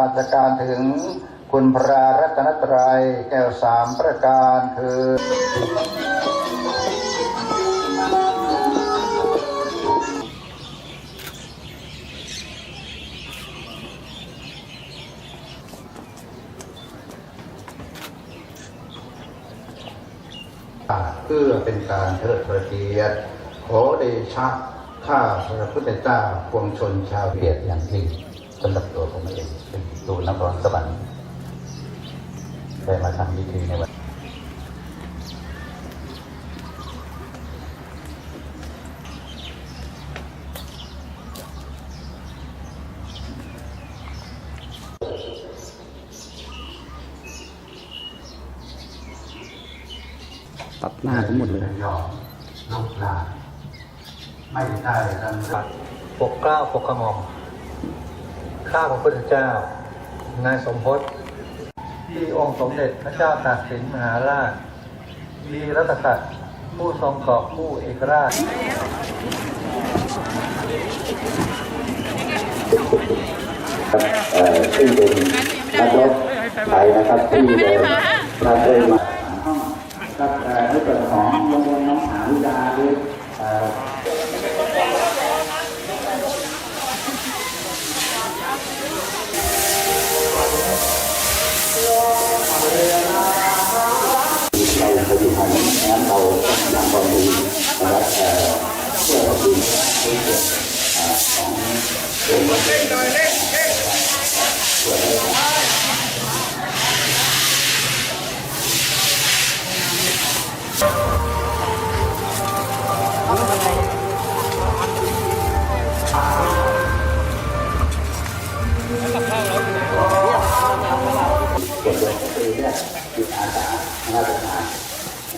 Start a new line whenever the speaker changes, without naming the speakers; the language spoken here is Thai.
ราชการถึงคุณพระรัตนตรัยแก้วสามประการคือเพื่อเป็นการเทิดพระเกียรติขอเดชะข้าพระพุทธเจ้าปวงชนชาวเวียดอย่างยิ่งำหรับตัวผมเองเป็นตูนครสวรรค์ได้มาทำพิธีในวัน
ตัดหน้าทั้งหมดเลย
ยอมลูกหลานไม่ได้ดำรัส
ปกเกล้าปกกระหม่อม ข้าพระพุทธเจ้า นายสมพศที่องค์สมเด็จพระเจ้าตากสินมหาราชวีรัตศักดิ์ผู้ทรงกอบผู้เอกราช
ซึ่งเป็นนักรบไทยนะครับที่เดินมาเคยมาห้องครับในส่วนของโรงเรียนน้องหาวิดาหรือ กิดเอ่อของตัวส่วนตัวก็คือเนี่ยจิตอาสาหน้าตาน